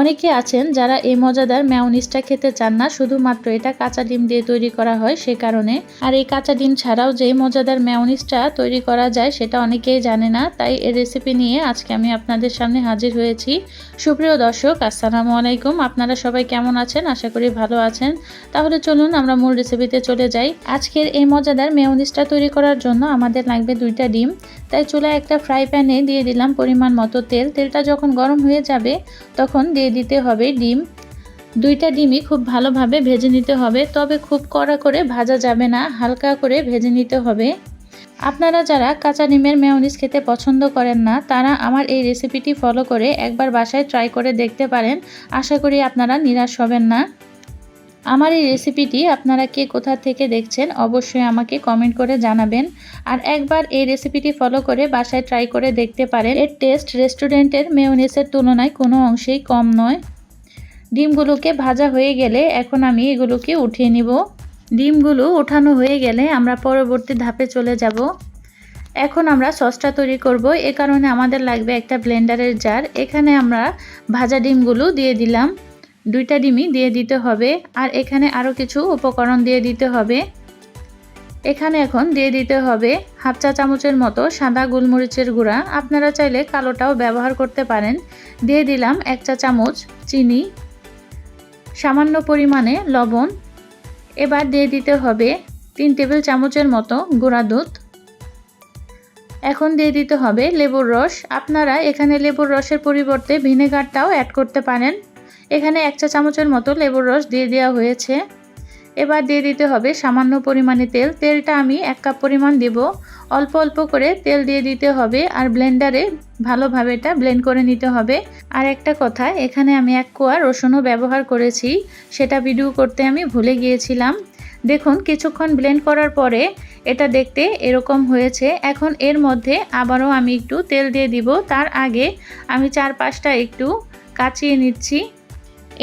অনেকে আছেন যারা এই মজাদার ম্যাওনিজটা খেতে চান না, শুধুমাত্র এটা কাঁচা ডিম দিয়ে তৈরি করা হয় সে কারণে। আর এই কাঁচা ডিম ছাড়াও যে মজাদার ম্যাওনিজটা তৈরি করা যায় সেটা অনেকেই জানে না, তাই এই রেসিপি নিয়ে আজকে আমি আপনাদের সামনে হাজির হয়েছি। সুপ্রিয় দর্শক, আসসালামু আলাইকুম। আপনারা সবাই কেমন আছেন? আশা করি ভালো আছেন। তাহলে চলুন আমরা মূল রেসিপিতে চলে যাই। আজকের এই মজাদার মেয়নিজটা তৈরি করার জন্য আমাদের লাগবে দুইটা ডিম। তাই চুলায় একটা ফ্রাই প্যানে দিয়ে দিলাম পরিমাণ মতো তেল। তেলটা যখন গরম হয়ে যাবে, তখন দিয়ে দিতে হবে ডিম। দুইটা ডিমই খুব ভালোভাবে ভেজে নিতে হবে, তবে খুব কড়া করে ভাজা যাবে না, হালকা করে ভেজে নিতে হবে। আপনারা যারা কাঁচা ডিমের মেয়নিজ খেতে পছন্দ করেন না, তারা আমার এই রেসিপিটি ফলো করে একবার বাসায় ট্রাই করে দেখতে পারেন। আশা করি আপনারা নিরাশ হবেন না। আমার এই রেসিপিটি আপনারা কে কোথা থেকে দেখছেন, অবশ্যই আমাকে কমেন্ট করে জানাবেন। আর একবার এই রেসিপিটি ফলো করে বাসায় ট্রাই করে দেখতে পারেন। এর টেস্ট রেস্টুরেন্টের মেয়নিসের তুলনায় কোনো অংশেই কম নয়। ডিমগুলোকে ভাজা হয়ে গেলে এখন আমি এগুলোকে উঠিয়ে নিব। ডিমগুলো ওঠানো হয়ে গেলে আমরা পরবর্তী ধাপে চলে যাব। এখন আমরা সসটা তৈরি করব। এ কারণে আমাদের লাগবে একটা ব্লেন্ডারের জার এখানে আমরা ভাজা ডিমগুলো দিয়ে দিলাম। দুইটা ডিমই দিয়ে দিতে হবে আর এখানে আরও কিছু উপকরণ দিয়ে দিতে হবে। এখানে এখন দিয়ে দিতে হবে হাফ চা চামচের মতো সাদা গোলমরিচের গুঁড়া। আপনারা চাইলে কালোটাও ব্যবহার করতে পারেন। দিয়ে দিলাম এক চা চামচ চিনি, সামান্য পরিমাণে লবণ। এবার দিয়ে দিতে হবে তিন টেবিল চামচের মতো গুঁড়া দুধ। এখন দিয়ে দিতে হবে লেবুর রস। আপনারা এখানে লেবুর রসের পরিবর্তে ভিনেগারটাও অ্যাড করতে পারেন। এখানে এক চা চামচের মতো লেবুর রস দিয়ে দেওয়া হয়েছে। এবার দিয়ে দিতে হবে সামান্য পরিমাণে তেল। তেলটা আমি এক কাপ পরিমাণ দেব। অল্প অল্প করে তেল দিয়ে দিতে হবে আর ব্লেন্ডারে ভালোভাবে এটা ব্লেন্ড করে নিতে হবে। আর একটা কথা, এখানে আমি এক কোয়া রসুনও ব্যবহার করেছি। সেটা ভিডিও করতে আমি ভুলে গিয়েছিলাম। দেখুন, কিছুক্ষণ ব্লেন্ড করার পরে এটা দেখতে এরকম হয়েছে। এখন এর মধ্যে আবারও আমি একটু তেল দিয়ে দিব। তার আগে আমি চার পাঁচটা একটু কাচিয়ে নিচ্ছি।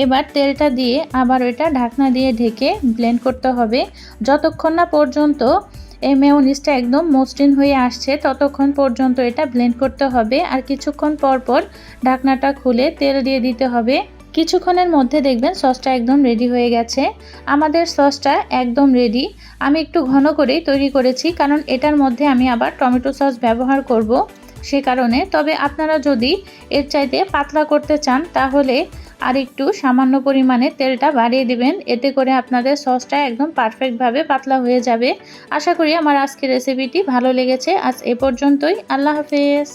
এবার তেলটা দিয়ে আবার ওইটা ঢাকনা দিয়ে ঢেকে ব্লেন্ড করতে হবে। যতক্ষণ না পর্যন্ত এই মেয়নিজটা একদম মসৃণ হয়ে আসছে, ততক্ষণ পর্যন্ত এটা ব্লেন্ড করতে হবে। আর কিছুক্ষণ পর পর ঢাকনাটা খুলে তেল দিয়ে দিতে হবে। কিছুক্ষণের মধ্যে দেখবেন সসটা একদম রেডি হয়ে গেছে। আমাদের সসটা একদম রেডি আমি একটু ঘন করেই তৈরি করেছি, কারণ এটার মধ্যে আমি আবার টমেটো সস ব্যবহার করব সে কারণে। তবে আপনারা যদি এর চাইতে পাতলা করতে চান, তাহলে আর একটু সামান্য পরিমাণে তেলটা বাড়িয়ে দিবেন। এতে করে আপনাদের সসটা একদম পারফেক্টভাবে পাতলা হয়ে যাবে। আশা করি আমার আজকের রেসিপিটি ভালো লেগেছে। আজ এ পর্যন্তই। আল্লাহ হাফেজ।